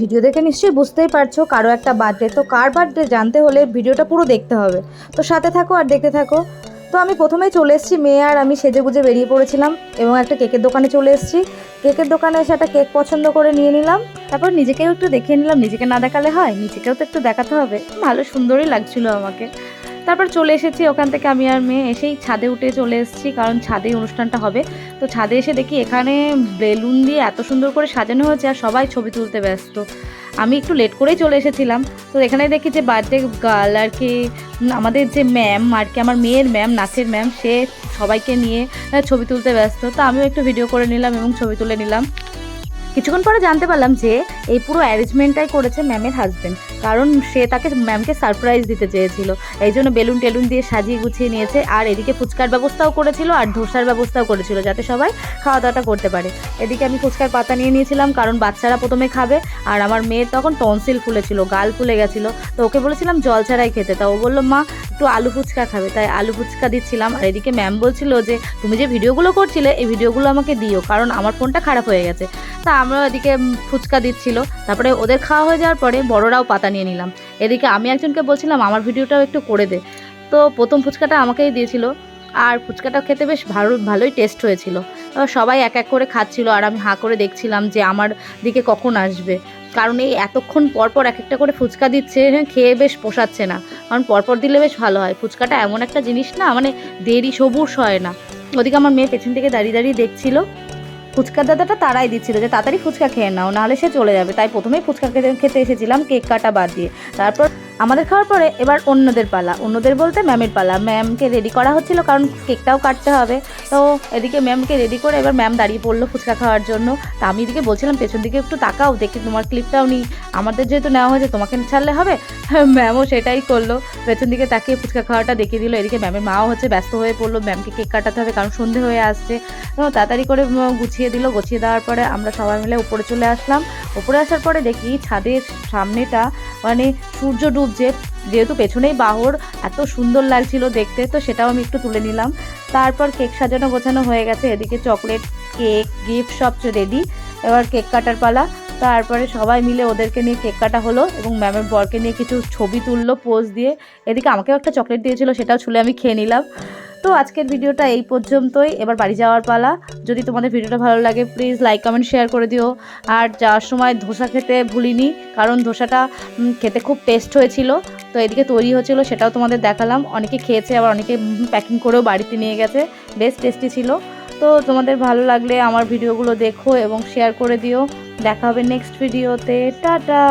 Video দেখে নিশ্চয়ই বুঝতেই পারছ, কারও একটা বার্থডে তো কার বার্থডে জানতে হলে ভিডিওটা পুরো দেখতে হবে। তো সাথে থাকো আর দেখতে থাকো। তো আমি প্রথমেই চলে এসেছি, মেয়ে আর আমি সেজে গুজে বেরিয়ে পড়েছিলাম এবং একটা কেকের দোকানে চলে এসেছি। কেকের দোকানে এসে একটা কেক পছন্দ করে নিয়ে নিলাম। তারপর নিজেকেও একটু দেখিয়ে নিলাম, নিজেকে না দেখালে হয়, নিজেকেও তো একটু দেখাতে হবে। ভালো সুন্দরই লাগছিল আমাকে। তারপর চলে এসেছি, ওখান থেকে আমি আর মেয়ে এসেই ছাদে উঠে চলে এসেছি, কারণ ছাদেই অনুষ্ঠানটা হবে। তো ছাদে এসে দেখি এখানে বেলুন দিয়ে এত সুন্দর করে সাজানো হয়েছে আর সবাই ছবি তুলতে ব্যস্ত। আমি একটু লেট করেই চলে এসেছিলাম। তো এখানে দেখি যে বার্থডে গার্ল আর কি আমাদের যে ম্যাম আর কি, আমার মেয়ের ম্যাম নাচের ম্যাম সে সবাইকে নিয়ে ছবি তুলতে ব্যস্ত। তো আমিও একটু ভিডিও করে নিলাম এবং ছবি তুলে নিলাম। কিছুক্ষণ পরে জানতে পারলাম যে এই পুরো অ্যারেঞ্জমেন্টটাই করেছে ম্যামের হাজবেন্ড কারণ সে তাকে ম্যামকে সারপ্রাইজ দিতে চেয়েছিল। এই জন্য বেলুন টেলুন দিয়ে সাজিয়ে গুছিয়ে নিয়েছে। আর এদিকে ফুচকার ব্যবস্থাও করেছিল, আর ধোসার ব্যবস্থাও করেছিল, যাতে সবাই খাওয়া দাওয়াটা করতে পারে। এদিকে আমি ফুচকার পাতা নিয়ে নিয়েছিলাম, কারণ বাচ্চারা প্রথমে খাবে। আর আমার মেয়ের তখন টনসিল ফুলেছিল, গাল ফুলে গেছিল। তো ওকে বলেছিলাম, জল ছাড়াই খেতে। তা ও বলল, মা একটু আলু ফুচকা খাবে। তাই আলু ফুচকা দিচ্ছিলাম। আর এদিকে ম্যাম বলছিল যে তুমি যে ভিডিওগুলো করছিলে এই ভিডিওগুলো আমাকে দিও কারণ আমার ফোনটা খারাপ হয়ে গেছে। তা আমরাও এদিকে ফুচকা দিচ্ছিল। তারপরে ওদের খাওয়া হয়ে যাওয়ার পরে বড়রাও পাতা নিয়ে নিলাম। এদিকে আমি একজনকে বলছিলাম আমার ভিডিওটাও একটু করে দে। তো প্রথম ফুচকাটা আমাকেই দিয়েছিল। আর ফুচকাটা খেতে বেশ ভালো ভালোই টেস্ট হয়েছিল। সবাই এক এক করে খাচ্ছিল। আর আমি হাঁ করে দেখছিলাম যে আমার দিকে কখন আসবে। কারণ এই এতক্ষণ পরপর এক একটা করে ফুচকা দিচ্ছে হ্যাঁ, খেয়ে বেশ পোষাচ্ছে না। কারণ পরপর দিলে বেশ ভালো হয়। ফুচকাটা এমন একটা জিনিস না মানে দেরি সবুজ হয় না। ওদিকে আমার মেয়ে পেছন থেকে দাঁড়িয়ে দাঁড়িয়ে দেখছিল। ফুচকার দাদাটা তারাই দিচ্ছিল যে, তাড়াতাড়ি ফুচকা খেয়ে নাও, নাহলে সে চলে যাবে। তাই প্রথমেই ফুচকা খেতে খেতে এসেছিলাম, কেক কাটা বাদ দিয়ে। তারপর আমাদের খাওয়ার পরে এবার অন্যদের পালা। অন্যদের বলতে ম্যামের পালা। ম্যামকে রেডি করা হচ্ছিল কারণ কেকটাও কাটতে হবে। তো এদিকে ম্যামকে রেডি করে এবার ম্যাম দাঁড়িয়ে পড়ল ফুচকা খাওয়ার জন্য। তা আমি এদিকে বলছিলাম, পেছন দিকে একটু তাকাও, দেখি তোমার ক্লিপটাও নিই। আমাদের যেহেতু নেওয়া হয়েছে, তোমাকে ছাড়লে হবে। ম্যামও সেটাই করল। পেছন দিকে তাকিয়ে ফুচকা খাওয়াটা দেখিয়ে দিল। এদিকে ম্যামের মাও হচ্ছে ব্যস্ত হয়ে পড়ল। ম্যামকে কেক কাটাতে হবে, কারণ সন্ধে হয়ে আসছে। তাড়াতাড়ি করে গুছিয়ে দিল। গুছিয়ে দেওয়ার পরে আমরা সবাই মিলে উপরে চলে আসলাম। উপরে আসার পরে দেখি ছাদের সামনেটা মানে সূর্য ডুবছে। যেহেতু পেছনেই বাহর, এত সুন্দর লাগছিল দেখতে। তো সেটাও আমি একটু তুলে নিলাম। তারপর কেক সাজানো গোছানো হয়ে গেছে। এদিকে চকলেট কেক গিফট সব রেডি এবার কেক কাটার পালা। তারপরে সবাই মিলে ওদেরকে নিয়ে কেক কাটা হলো এবং ম্যামের বরকে নিয়ে কিছু ছবি তুললো পোজ দিয়ে। এদিকে আমাকেও একটা চকলেট দিয়েছিল, সেটাও ছুলে আমি খেয়ে নিলাম। তো আজকের ভিডিওটা এই পর্যন্তই। এবার বাড়ি যাওয়ার পালা। যদি তোমাদের ভিডিওটা ভালো লাগে প্লিজ লাইক কমেন্ট শেয়ার করে দিও। আর যাওয়ার সময় ধোসা খেতে ভুলিনি, কারণ ধোসাটা খেতে খুব টেস্ট হয়েছিল। তো এদিকে তৈরি হচ্ছিল সেটাও তোমাদের দেখালাম। অনেকে খেয়েছে, আবার অনেকে প্যাকিং করেও বাড়িতে নিয়ে গেছে। বেশ টেস্টি ছিল। তো তোমাদের ভালো লাগলে আমার ভিডিওগুলো দেখো এবং শেয়ার করে দিও। দেখা হবে নেক্সট ভিডিওতে টাটা!